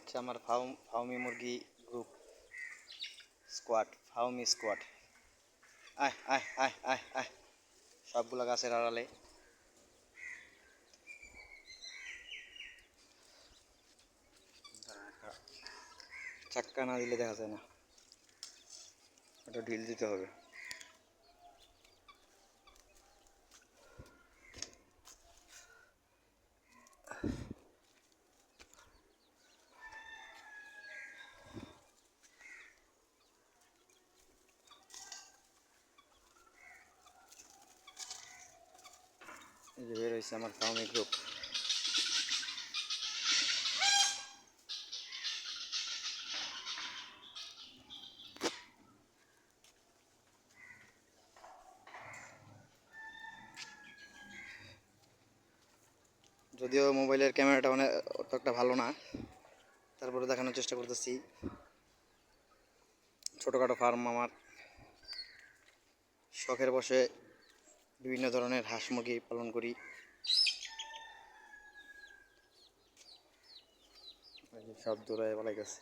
হচ্ছে আমার ফাউম ফাউমি মুরগি গ্রুপ স্কোয়াড ফাউমি স্কোয়াড আয় সবগুলো গাছের আড়ালে। চাক্কা না দিলে দেখা যায় না। এটা ঢিল দিতে হবে। যে বের হয়েছে আমার ফার্মি গ্রুপ যদিও মোবাইলের ক্যামেরাটা অনেক অত একটা ভালো না, তারপরে দেখানোর চেষ্টা করতেছি। ছোটোখাটো ফার্ম আমার। শখের বসে বিভিন্ন ধরনের হাঁস মুরগি পালন করি। সব দৌড়ায় বলা গেছে।